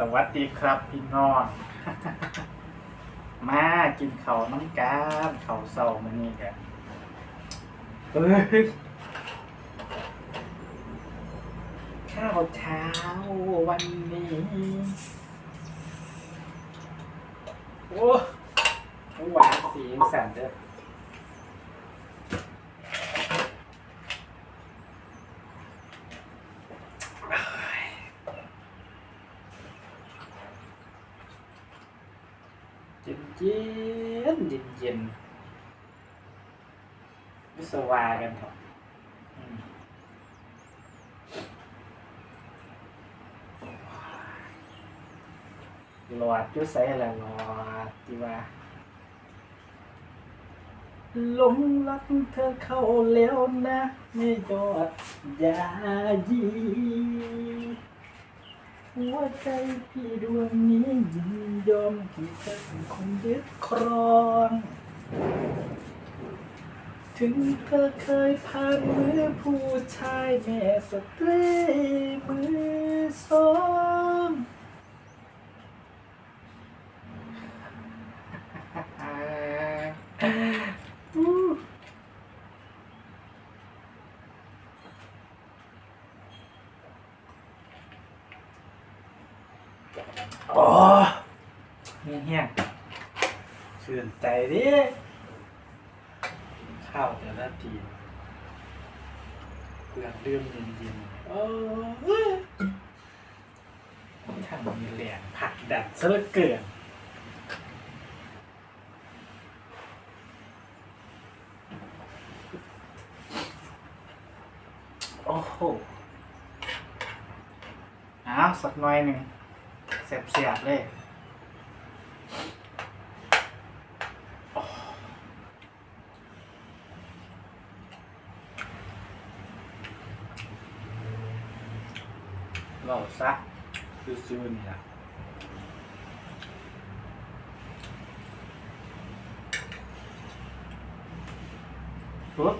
สวัสดีครับพี่น้อง มากินเขาวน้ำกันเขาวเศร้ามานี่กันเฮ้ยข้าวเช้าวันนี้โอ้หวานสีสันเด้อ เย็นเย็นเย็นเย็นวิศวากันเถอะอืมหลอดจุใส่ละหลอดที่ว่าหลงรักเธอเข้าแล้วนะ ไม่ยอดยายี หัวใจพี่ดวงนี้ยินยอมที่จะเป็นคนยึดครอง ถึงเธอเคยผ่านมือผู้ชายแม่สตรีมือสองอู้ โอ้เฮี้ยเฮี้ยชื่นใจดิข้าวแต่ละทีเปลือกดื่มเย็นๆโอ้ยทางมีแหลงผักดัดซะเหลือเกิน โอ้โหอ้าวสักหน่อยหนึ่ง เสียบๆเลยเราซะซื่อๆนี่ล่ะปุ๊บ